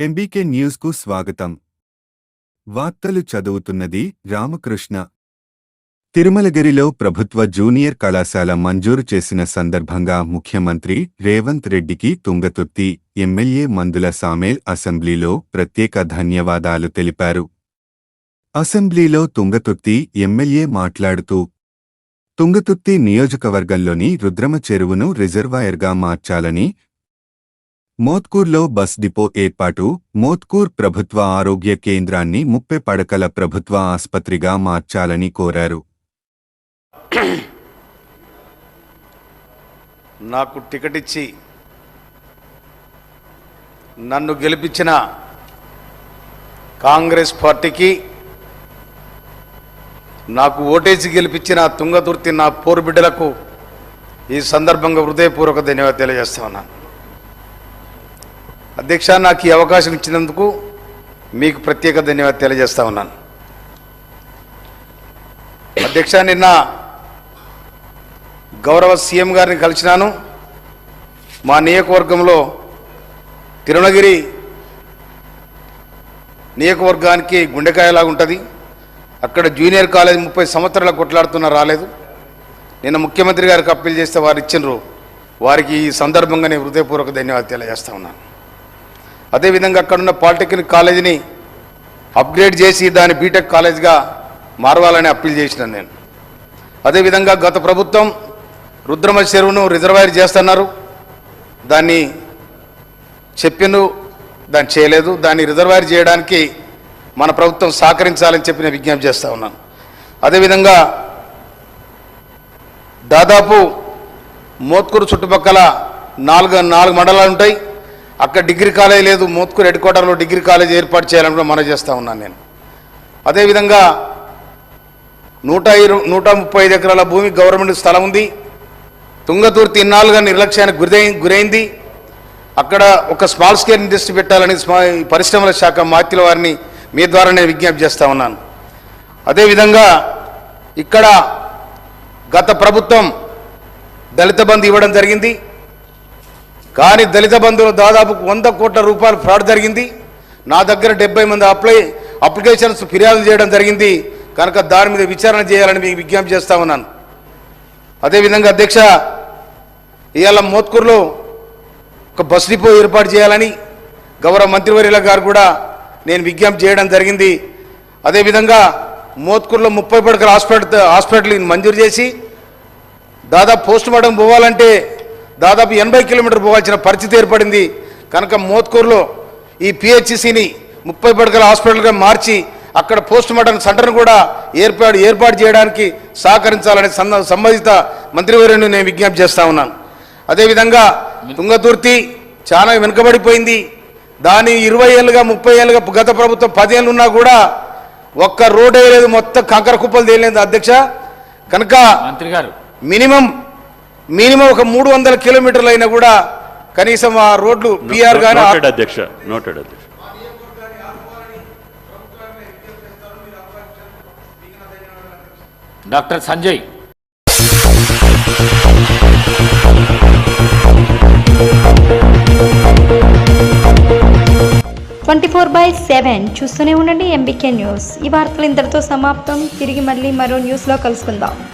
MBK న్యూస్కు స్వాగతం. వార్తలు చదువుతున్నది రామకృష్ణ. తిరుమలగిరిలో ప్రభుత్వ జూనియర్ కళాశాల మంజూరు చేసిన సందర్భంగా ముఖ్యమంత్రి రేవంత్ రెడ్డికి తుంగతుర్తి ఎమ్మెల్యే మందుల సామేల్ అసెంబ్లీలో ప్రత్యేక ధన్యవాదాలు తెలిపారు. అసెంబ్లీలో తుంగతుర్తి ఎమ్మెల్యే మాట్లాడుతూ తుంగతుర్తి నియోజకవర్గంలోని రుద్రమ చెరువును రిజర్వాయర్గా మార్చాలని మోత్కూర్లో బస్ డిపో ఏర్పాటు మోత్కూర్ ప్రభుత్వ ఆరోగ్య కేంద్రాన్ని ముప్పై పడకల ప్రభుత్వ ఆసుపత్రిగా మార్చాలని కోరారు. నాకు టికెట్ ఇచ్చి నన్ను గెలిపించిన కాంగ్రెస్ పార్టీకి నాకు ఓటేసి గెలిపించిన తుంగతుర్తి నా పోరు బిడ్డలకు ఈ సందర్భంగా హృదయపూర్వక ధన్యవాదాలు తెలియజేస్తా ఉన్నాను. అధ్యక్ష నాకు ఈ అవకాశం ఇచ్చినందుకు మీకు ప్రత్యేక ధన్యవాదాలు తెలియజేస్తా ఉన్నాను. అధ్యక్ష నిన్న గౌరవ సీఎం గారిని కలిసినాను. మా నియోజకవర్గంలో తిరుణగిరి నియోజకవర్గానికి గుండెకాయలాగా ఉంటుంది. అక్కడ జూనియర్ కాలేజ్ ముప్పై సంవత్సరాల కొట్లాడుతున్నా రాలేదు. నిన్న ముఖ్యమంత్రి గారికి అప్పీల్ చేస్తే వారు ఇచ్చినరు వారికి ఈ సందర్భంగా నేను హృదయపూర్వక ధన్యవాదాలు తెలియజేస్తా ఉన్నాను. అదేవిధంగా అక్కడున్న పాలిటెక్నిక్ కాలేజీని అప్గ్రేడ్ చేసి దాన్ని బీటెక్ కాలేజ్గా మారవాలని అప్పీల్ చేసినాను నేను. అదేవిధంగా గత ప్రభుత్వం రుద్రమ చెరువును రిజర్వాయర్ చేస్తున్నారు. దాన్ని చెప్పిను దాన్ని చేయలేదు. దాన్ని రిజర్వాయర్ చేయడానికి మన ప్రభుత్వం సహకరించాలని చెప్పి నేను విజ్ఞప్తి చేస్తూ ఉన్నాను. అదేవిధంగా దాదాపు మోత్కూరు చుట్టుపక్కల నాలుగు నాలుగు మండలాలు ఉంటాయి అక్కడ డిగ్రీ కాలేజ్ లేదు మోత్కూరు హెడ్ క్వార్టర్లో డిగ్రీ కాలేజ్ ఏర్పాటు చేయాలని కూడా మనం చేస్తూ ఉన్నాను నేను. అదేవిధంగా నూట ఇరు నూట ముప్పై ఐదు ఎకరాల భూమి గవర్నమెంట్ స్థలం ఉంది. తుంగతుర్తి ఇన్నాళ్ళుగా నిర్లక్ష్యానికి గురై గురైంది. అక్కడ ఒక స్మాల్ స్కేల్ ఇండస్ట్రీ పెట్టాలని ఈ పరిశ్రమల శాఖ మాత్యుల వారిని మీ ద్వారా నేను విజ్ఞప్తి చేస్తూ ఉన్నాను. అదేవిధంగా ఇక్కడ గత ప్రభుత్వం దళిత బంధు ఇవ్వడం జరిగింది. కానీ దళిత బంధువులు దాదాపు వంద కోట్ల రూపాయలు ఫ్రాడ్ జరిగింది. నా దగ్గర డెబ్బై మంది అప్లై అప్లికేషన్స్ ఫిర్యాదు చేయడం జరిగింది. కనుక దాని మీద విచారణ చేయాలని మీకు విజ్ఞప్తి చేస్తా ఉన్నాను. అదేవిధంగా అధ్యక్ష ఇవాళ మోత్కూరులో ఒక బస్ డిపో ఏర్పాటు చేయాలని గౌరవ మంత్రివర్యుల గారు కూడా నేను విజ్ఞప్తి చేయడం జరిగింది. అదేవిధంగా మోత్కూరులో ముప్పై పడకల హాస్పిటల్ హాస్పిటల్ మంజూరు చేసి దాదాపు పోస్ట్ మార్టం పోవాలంటే దాదాపు ఎనభై కిలోమీటర్ పోవాల్సిన పరిస్థితి ఏర్పడింది. కనుక మోత్కూరులో ఈ పిహెచ్సిని ముప్పై పడకల హాస్పిటల్గా మార్చి అక్కడ పోస్ట్ మార్టం సెంటర్ను కూడా ఏర్పాటు ఏర్పాటు చేయడానికి సహకరించాలని సంబంధిత మంత్రివర్యుని నేను విజ్ఞప్తి చేస్తా ఉన్నాను. అదేవిధంగా తుంగతుర్తి చాలా వెనుకబడిపోయింది. దాని ఇరవై ఏళ్ళుగా ముప్పై ఏళ్ళుగా గత ప్రభుత్వం పదేళ్ళు ఉన్నా కూడా ఒక్క రోడ్ వేయలేదు మొత్తం కంకర కుప్పలు తేలేదు అధ్యక్ష. కనుక మంత్రి గారు మినిమం మినిమం ఒక మూడు వందల కిలోమీటర్లు అయినా కూడా కనీసం ఆ రోడ్లు పిఆర్ నోటెడ్ అధ్యక్ష. నోటెడ్ అధ్యక్ష. Doctor Sanjay. Twenty four by seven చూస్తూనే ఉండండి ఎంబీకే న్యూస్. ఈ వార్తలు ఇంతటితో సమాప్తం. తిరిగి మళ్ళీ మరో న్యూస్లో కలుసుకుందాం.